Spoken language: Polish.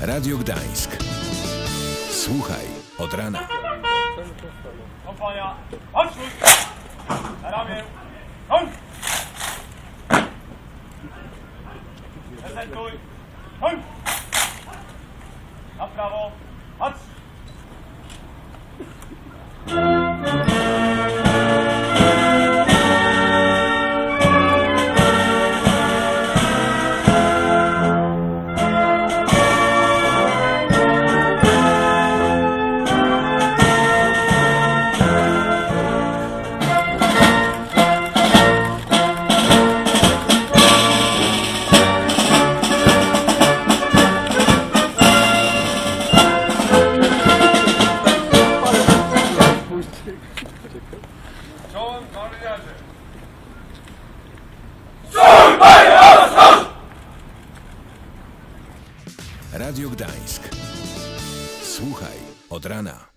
Radio Gdańsk. Słuchaj od rana. Na prawo, patrz! Czołem marynarze! Radio Gdańsk. Słuchaj od rana.